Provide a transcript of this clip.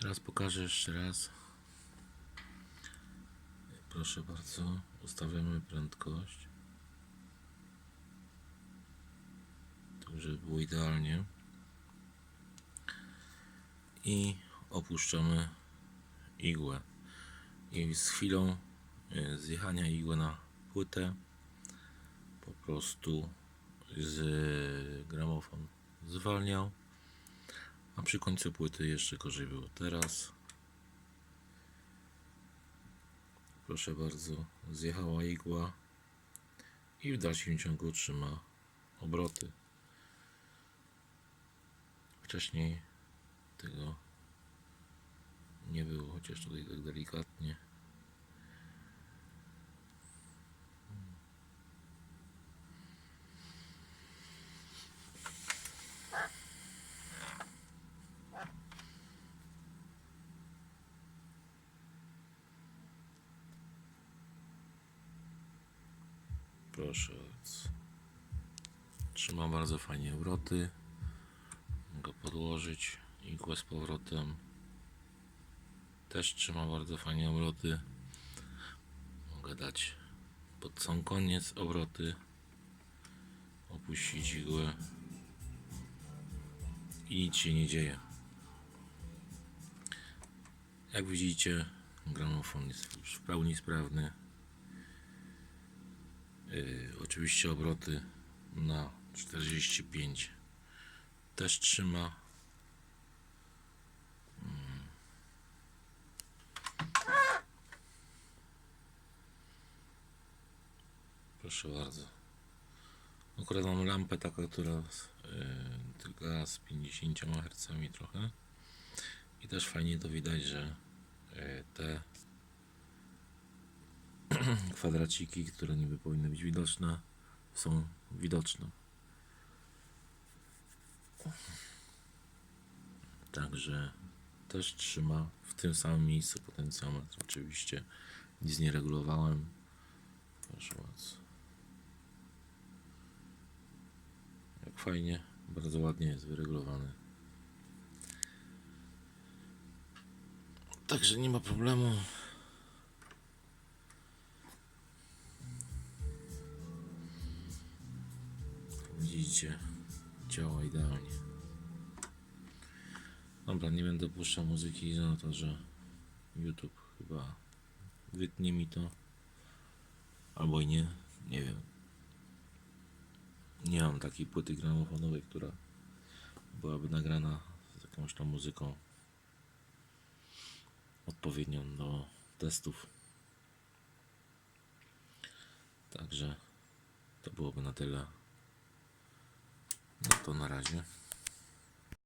Teraz pokażę jeszcze raz. Proszę bardzo, ustawiamy prędkość. Żeby było idealnie. I opuszczamy igłę. I z chwilą e, zjechania igły na płytę po prostu z gramofon zwalniał. A przy końcu płyty jeszcze gorzej było. Teraz proszę bardzo, zjechała igła i w dalszym ciągu trzyma obroty. Wcześniej tego nie było, chociaż tutaj tak delikatnie. Proszę. Trzyma bardzo fajnie obroty. Mogę podłożyć igłę z powrotem. Też trzyma bardzo fajnie obroty. Mogę dać pod sam koniec obroty. Opuścić igłę. I nic się nie dzieje. Jak widzicie, gramofon jest w pełni sprawny. Oczywiście obroty na 45 też trzyma. Mm. Proszę bardzo. Akurat mam lampę taką, która yy, tylko z 50 Hz trochę. I też fajnie to widać, że yy, te kwadraciki, które niby powinny być widoczne, są widoczne. Także też trzyma w tym samym miejscu potencjometr. Oczywiście nic nie regulowałem. Proszę bardzo. Jak fajnie, bardzo ładnie jest wyregulowany. Także nie ma problemu. Widzicie, działa idealnie. Dobra, nie będę puszczał muzyki za to, że YouTube chyba wytnie mi to. Albo i nie, nie wiem. Nie mam takiej płyty gramofonowej, która byłaby nagrana z jakąś tam muzyką odpowiednią do testów. Także to byłoby na tyle. No to na razie.